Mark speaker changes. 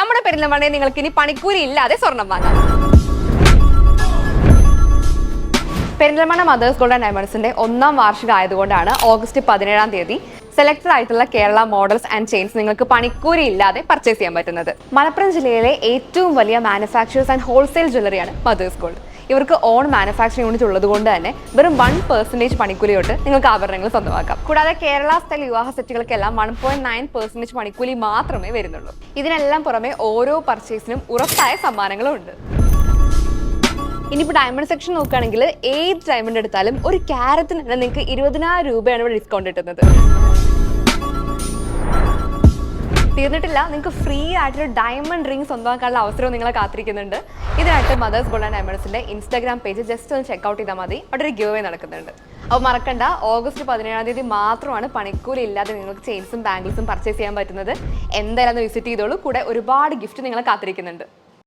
Speaker 1: നമ്മുടെ പെരിന്തൽമണ്ണയിൽ നിങ്ങൾക്ക് ഇനി പണിക്കൂലി ഇല്ലാതെ സ്വർണം വാങ്ങാം. പെരിന്തൽമണ്ണ മദേഴ്സ് ഗോൾഡ് ആൻഡ് ഡയമണ്ട്സിന്റെ ഒന്നാം വാർഷികം ആയതുകൊണ്ടാണ് ഓഗസ്റ്റ് പതിനേഴാം തീയതി സെലക്ടഡ് ആയിട്ടുള്ള കേരള മോഡൽസ് ആൻഡ് ചെയിൻസ് നിങ്ങൾക്ക് പണിക്കൂലി ഇല്ലാതെ പർച്ചേസ് ചെയ്യാൻ പറ്റുന്നത്. മലപ്പുറം ജില്ലയിലെ ഏറ്റവും വലിയ മാനുഫാക്ചറേഴ്സ് ആൻഡ് ഹോൾസെയിൽ ജ്വല്ലറിയാണ് മദേഴ്സ് ഗോൾഡ് ഇവർക്ക് ഓൺ മാനുഫാക്ചറിംഗ് യൂണിറ്റ് ഉള്ളത് കൊണ്ട് തന്നെ വെറും വൺ പെർസെന്റേജ് പണിക്കൂലി തൊട്ട് നിങ്ങൾക്ക് ആഭരണങ്ങൾ സ്വന്തമാക്കാം. കൂടാതെ കേരള സ്റ്റൈൽ വിവാഹ സെറ്റുകൾക്കെല്ലാം വൺ പോയിന്റ് നയൻ പെർസെന്റേജ് പണിക്കൂലി മാത്രമേ വരുന്നുള്ളൂ. ഇതിനെല്ലാം പുറമെ ഓരോ പർച്ചേസിനും ഉറപ്പായ സമ്മാനങ്ങളും ഉണ്ട്. ഇനിയിപ്പോൾ ഡയമണ്ട് സെക്ഷൻ നോക്കുകയാണെങ്കിൽ ഏത് ഡയമണ്ട് എടുത്താലും ഒരു ക്യാരറ്റിന് തന്നെ നിങ്ങൾക്ക് ഇരുപതിനായിരം രൂപയാണ് ഇവിടെ ഡിസ്കൗണ്ട് കിട്ടുന്നത്. തീർന്നിട്ടില്ല. നിങ്ങൾക്ക് ഫ്രീ ആയിട്ടൊരു ഡയമണ്ട് റിംഗ് സ്വന്തമാക്കാനുള്ള അവസരവും നിങ്ങളെ കാത്തിരിക്കുന്നുണ്ട്. ഇതിനായിട്ട് മദേഴ്സ് ഗോൾഡ് ആൻഡ് ഡയമണ്ട്സിന്റെ ഇൻസ്റ്റാഗ്രാം പേജ് ജസ്റ്റ് ഒന്ന് ചെക്ക് ഔട്ട് ചെയ്താൽ മതി. അവിടെ ഒരു ഗിവ് നടക്കുന്നുണ്ട്. അപ്പോൾ മറക്കണ്ട. ഓഗസ്റ്റ് പതിനേഴാം തീയതി മാത്രമാണ് പണിക്കൂലി ഇല്ലാതെ നിങ്ങൾക്ക് ചെയിൻസും ബാംഗിൾസും പർച്ചേസ് ചെയ്യാൻ പറ്റുന്നത്. എന്തായാലും വിസിറ്റ് ചെയ്തോളൂ. കൂടെ ഒരുപാട് ഗിഫ്റ്റ് നിങ്ങളെ കാത്തിരിക്കുന്നുണ്ട്.